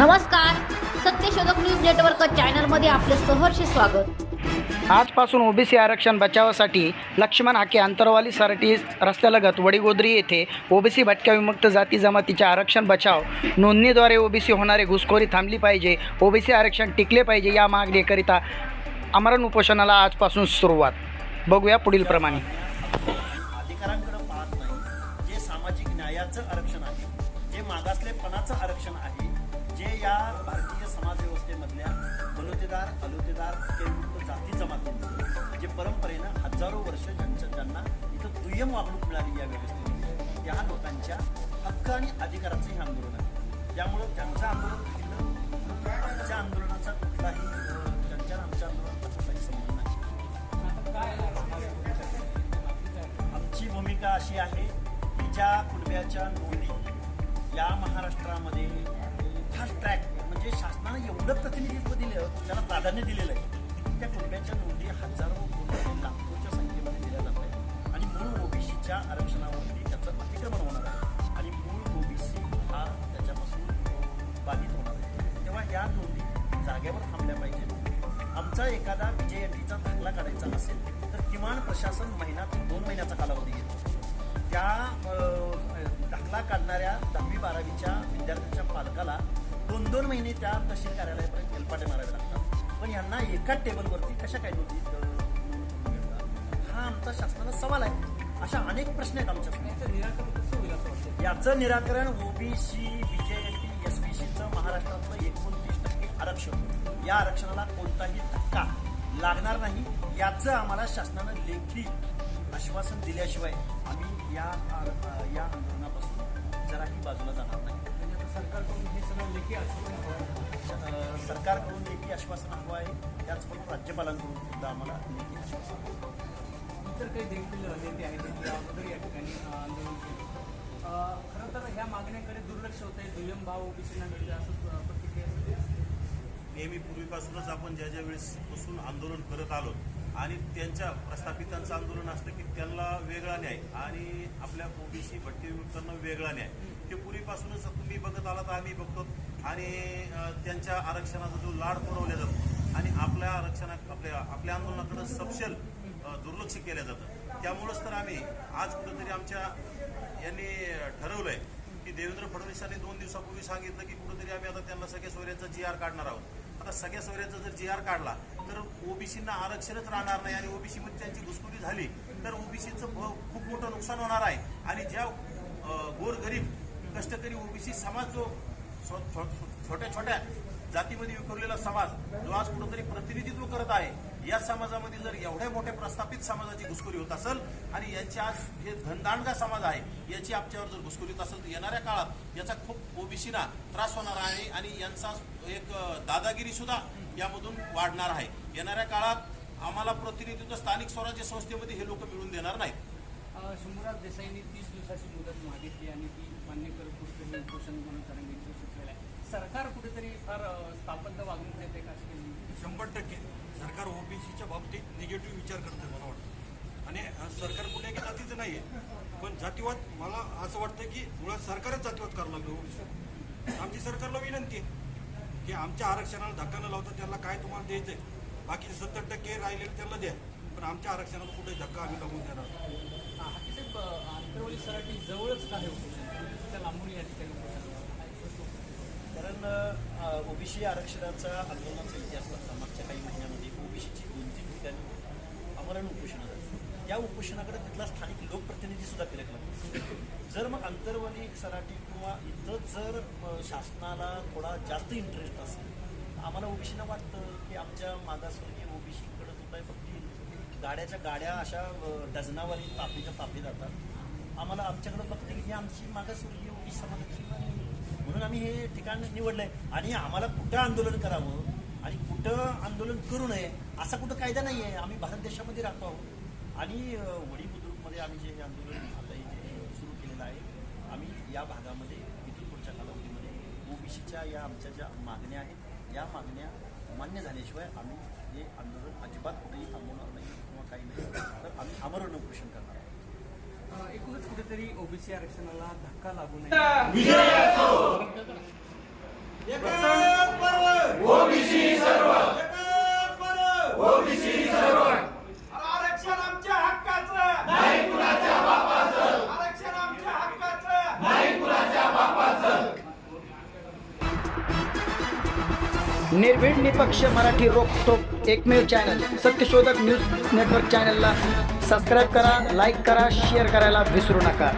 नमस्कार. सत्यशोधक news network चॅनलमध्ये आपले सहर्ष स्वागत. आजपासून ओबीसी आरक्षण बचावासाठी लक्ष्मण हाके आंतरवाली सराटी रस्त्यालगत वडीगोद्री येथे ओबीसी भटक्या विमुक्त जाती जमातीचे आरक्षण बचाव नोंदणीद्वारे ओबीसी होणारे घुसखोरी थांबली पाहिजे ओबीसी आरक्षण टिकले पाहिजे या मागणीकरिता आमरण उपोषणाला आजपासून सुरुवात. बघूया पुढील प्रमाणे. अधिकारांकडे पाहत नाही जे सामाजिक न्यायाचं आरक्षण आहे जे मागासलेपणाचं आरक्षण आहे जे या भारतीय समाजव्यवस्थेमधल्या बलुतेदार अलुतेदार केमुक्त जाती जमातींचं जे परंपरेनं हजारो वर्ष ज्यांच्या ज्यांना इथं दुय्यम वागणूक मिळाली या व्यवस्थेमध्ये त्या लोकांच्या हक्क आणि अधिकाराचंही आंदोलन आहे. त्यामुळं त्यांचं आंदोलन केलं आमच्या आंदोलनाचा कुठलाही त्यांच्या आमच्या आंदोलनाचा कुठलाही संबंध नाही. आमची भूमिका अशी आहे की ज्या कुटुंबियाच्या नोंदी या महाराष्ट्रामध्ये फास्ट ट्रॅक म्हणजे शासनानं एवढं प्रतिनिधित्व दिलं त्याला प्राधान्य दिलेलं आहे त्या कुटुंबियाच्या नोंदी हजारो कोटी लाखोच्या संख्येमध्ये दिल्या जात आहेत. आणि मूळ ओबीसीच्या आरक्षणावरती त्याचं अतिक्रमण होणार आहे. आणि मूळ ओबीसी हा त्याच्यापासून बाधित होणार आहे. तेव्हा या नोंदी जागेवर थांबल्या पाहिजेत. आमचा एखादा विजयंतीचा दाखला काढायचा असेल तर किमान प्रशासन महिना ते दोन महिन्याचा कालावधी घेतो. त्या दाखला काढणाऱ्या दहावी बारावीच्या विद्यार्थ्यांच्या पालकाला दोन दोन महिने त्या तहसील कार्यालयापर्यंत हेलपाटे मारावे लागतात. पण यांना एका टेबलवरती कशा काय नोटीस हा आमचा शासनाचा सवाल आहे. अशा अनेक प्रश्न आहेत आमच्या निराकरण याचं निराकरण ओबीसी बीजेएनटी एस बी सीचं महाराष्ट्रातलं एकोणतीस टक्के आरक्षण. या आरक्षणाला कोणताही धक्का लागणार नाही. याचं आम्हाला शासनानं लेखी आश्वासन दिल्याशिवाय आम्ही या आर- या आंदोलनापासून जराही बाजूला जाणार नाही. सरकारकडून हे सगळं लेखी आश्वासन सरकारकडून लेखी आश्वासन हवं आहे त्याचबरोबर राज्यपालांकडून सुद्धा आम्हाला लेखी आश्वासन. इतर काही देखील नेते आहेत अगोदर या ठिकाणी आंदोलन केलं खरं तर ह्या मागण्याकडे दुर्लक्ष होत आहे दुय्यम भाव ओबीसींना मिळते असं प्रतिक्रिया. नेहमी पूर्वीपासूनच आपण ज्या ज्या वेळेस पासून आंदोलन करत आलो आणि त्यांच्या प्रस्थापितांचं आंदोलन असतं की त्यांना वेगळा न्याय आणि आपल्या ओबीसी भट्टी विमुक्तांना वेगळा न्याय. ते पूर्वीपासूनच तुम्ही बघत आलात आम्ही बघतो. आणि त्यांच्या आरक्षणाचा जो लाड पुरवला जातो आणि आपल्या आरक्षणा आपल्या आपल्या आंदोलनाकडे सपशेल दुर्लक्ष केलं जातं. त्यामुळंच तर आम्ही आज कुठंतरी आमच्या यांनी ठरवलंय की देवेंद्र फडणवीसांनी दोन दिवसापूर्वी सांगितलं की कुठंतरी आम्ही आता त्यांना सगळ्या सोयऱ्यांचा जी आर काढणार आहोत. आता सगळ्या सोयऱ्यांचा जर जी आर काढला तर ओबीसींना आरक्षणच राहणार नाही आणि ओबीसी मध्ये त्यांची घुसखोरी झाली तर ओबीसीचं खूप मोठं नुकसान होणार आहे. आणि ज्या गोरगरीब कष्टकरी ओबीसी समाज जो छोट्या छोट्या जातीमध्ये विखुरलेला समाज जो आज कुठंतरी प्रतिनिधित्व करत आहे या समाजामध्ये जर एवढ्या मोठ्या प्रस्थापित समाजाची घुसखोरी होत असेल आणि यांची आज हे धनदांडगा समाज आहे याची आमच्यावर जर घुसखोरी होत असेल तर येणाऱ्या काळात याचा खूप ओबीसीना त्रास होणार आहे आणि यांचा एक दादागिरी सुद्धा यामधून वाढणार आहे. येणाऱ्या काळात आम्हाला प्रतिनिधित्व स्थानिक स्वराज्य संस्थेमध्ये हे लोक मिळून देणार नाहीत. शंभूराज देसाईंनी तीस दिवसाची मुदत मागितली आणि ती मान्य करत कुठेतरी उपोषण म्हणून करण्याची सुचलेलं आहे. सरकार कुठेतरी फार स्थापत्य वागणूक देते का? शंभर टक्के. सरकार बाबतीत निगेटिव्ह विचार करतं मला वाटतं. आणि सरकार कुठल्या की जातीचं नाही आहे पण जातीवाद मला असं वाटतं की मुळात सरकारच जातीवाद करावं लागलं हो. आमची सरकारला विनंती आहे की आमच्या आरक्षणाला धक्का न लावता त्यांना काय तुम्हाला द्यायचं आहे बाकी सत्तर टक्के राहिलेलं त्यांना द्या. पण आमच्या आरक्षणाला कुठे धक्का आम्ही लागून देणार. सराठी जवळच काय हो. त्या लांबून या ठिकाणी कारण ओबीसी आरक्षणाचा आंदोलनाचा इतिहास लागला मागच्या काही महिन्यामध्ये ओबीसीची आमरण उपोषणं या त्या उपोषणाकडे तिथला स्थानिक लोकप्रतिनिधी सुद्धा फिरकला. जर मग आंतरवाली सराठी किंवा इथं जर शासनाला थोडा जास्त इंटरेस्ट असेल आम्हाला ओबीसीना वाटतं की आमच्या मागासवर्गीय ओबीसीकडे सुद्धा फक्त गाड्याच्या गाड्या अशा अ, डझनावारी तापीच्या तापी जातात. आम्हाला आमच्याकडे फक्त की ही आमची मागासवर्गीय ओबीसी समाजाची म्हणून आम्ही हे ठिकाण निवडलं आहे आणि आम्हाला कुठं आंदोलन करावं? आणि कुठं आंदोलन करू नये असा कुठं कायदा नाही आहे आम्ही भारत देशामध्ये राहतो आहोत. आणि वडी बुद्रुकमध्ये आम्ही जे हे आंदोलन आता इथे सुरू केलेलं आहे आम्ही या भागामध्ये इथून पुढच्या कालावधीमध्ये ओबीसीच्या या आमच्या ज्या मागण्या आहेत या मागण्या मान्य झाल्याशिवाय आम्ही हे आंदोलन अजिबात कुठेही थांबवणार नाही किंवा काही नाही. तर आम्ही आमरण उपोषण करणार आहोत. एकूणच कुठेतरी ओबीसी आरक्षणाला धक्का लागू नये. ओबीसी सर्व ओबीसी सर्व आरक्षण आमच्या हक्काचं. नाही कुणाच्या आरक्षण आमच्या हक्काचं. नाही कुणाच्या निर्भीड निपक्ष मराठी रोखोक एकमेव चॅनल सत्यशोधक न्यूज नेटवर्क चॅनलला सबस्क्राईब करा लाईक करा शेअर करायला विसरू नका.